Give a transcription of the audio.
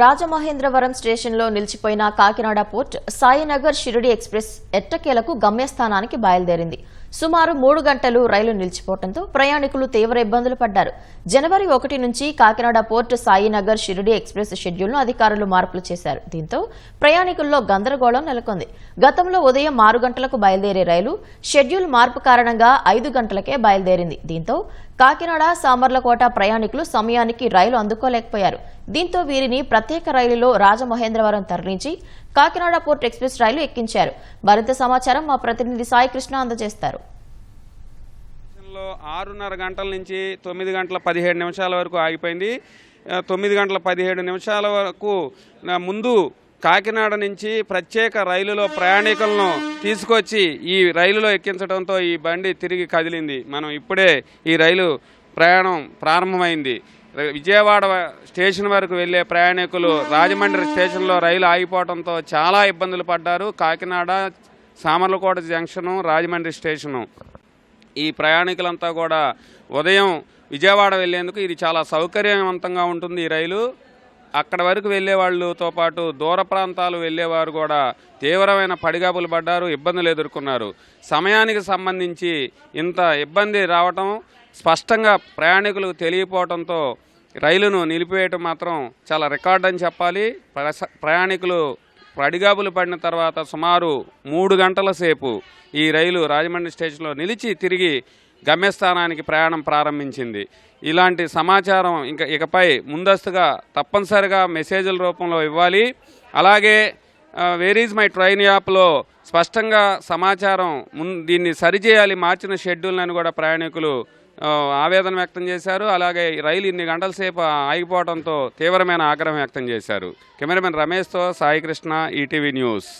రాజమహేంద్రవరం స్టేషన్లో నిలిచిపోయిన Kakinada port Sainagar Shirdi express ఎట్టకేలకు గమ్యస్థానానికి బయలుదేరింది. సుమారు మూడు గంటలు రైలు నిలిచిపోవడంతో ప్రయాణికులు తీవ్ర ఇబ్బందులు పడ్డారు. జనవరి ఒకటి నుంచి కాకినాడ పోర్ట్ సాయినగర్ షిరిడి ఎక్స్ప్రెస్ షెడ్యూల్ను అధికారులు మార్పులు చేశారు. దీంతో ప్రయాణికుల్లో గందరగోళం నెలకొంది. గతంలో ఉదయం ఆరు గంటలకు బయలుదేరే రైలు షెడ్యూల్ మార్పు కారణంగా ఐదు గంటలకే బయలుదేరింది. దీంతో కాకినాడ సామర్లకోట ప్రయాణికులు సమయానికి రైలు అందుకోలేకపోయారు. దీంతో వీరిని ప్రత్యేక రైలులో రాజమహేంద్రవరం తరలించి కాకినాడ పోర్ట్ ఎక్స్ప్రెస్ రైలు ఎక్కించారు. మరింత సమాచారం మా ప్రతినిధి సాయి కృష్ణ అందజేస్తారు. ఆరున్నర గంటల నుంచి తొమ్మిది గంటల పదిహేడు నిమిషాల వరకు ఆగిపోయింది. తొమ్మిది గంటల పదిహేడు నిమిషాల వరకు ముందు కాకినాడ నుంచి ప్రత్యేక రైలులో ప్రయాణికులను తీసుకొచ్చి ఈ రైలులో ఎక్కించడంతో ఈ బండి తిరిగి కదిలింది. మనం ఇప్పుడే ఈ రైలు ప్రయాణం ప్రారంభమైంది. విజయవాడ స్టేషన్ వరకు వెళ్ళే ప్రయాణికులు రాజమండ్రి స్టేషన్లో రైలు ఆగిపోవడంతో చాలా ఇబ్బందులు పడ్డారు. Kakinada Samarlakota junction Rajahmundry station. ఈ ప్రయాణికులంతా కూడా ఉదయం విజయవాడ వెళ్ళేందుకు ఇది చాలా సౌకర్యవంతంగా ఉంటుంది ఈ రైలు. అక్కడ వరకు వెళ్ళే వాళ్ళతో పాటు దూర ప్రాంతాలు వెళ్ళేవారు కూడా తీవ్రమైన పడిగాపులు పడ్డారు ఇబ్బందులు ఎదుర్కొన్నారు. సమయానికి సంబంధించి ఇంత ఇబ్బంది రావటం స్పష్టంగా ప్రయాణికులకు తెలియపోవడంతో రైలును నిలిపివేయటం మాత్రం చాలా రికార్డ్ అని చెప్పాలి ప్రయాణికులు పడిగాపులు పడిన తర్వాత సుమారు మూడు గంటల సేపు ఈ రైలు రాజమండ్రి స్టేషన్లో నిలిచి తిరిగి గమ్యస్థానానికి ప్రయాణం ప్రారంభించింది. ఇలాంటి సమాచారం ఇంకా ఇకపై ముందస్తుగా తప్పనిసరిగా మెసేజ్ల రూపంలో ఇవ్వాలి. అలాగే వేర్ ఈజ్ మై ట్రైన్ యాప్లో స్పష్టంగా సమాచారం మున్ దీన్ని సరిచేయాలి మార్చిన షెడ్యూల్ అని కూడా ప్రయాణికులు ఆవేదన వ్యక్తం చేశారు. అలాగే రైలు ఇన్ని గంటల సేపు ఆగిపోవడంతో తీవ్రమైన ఆగ్రహం వ్యక్తం చేశారు. కెమెరామెన్ రమేష్తో సాయికృష్ణ ఈటీవీ న్యూస్.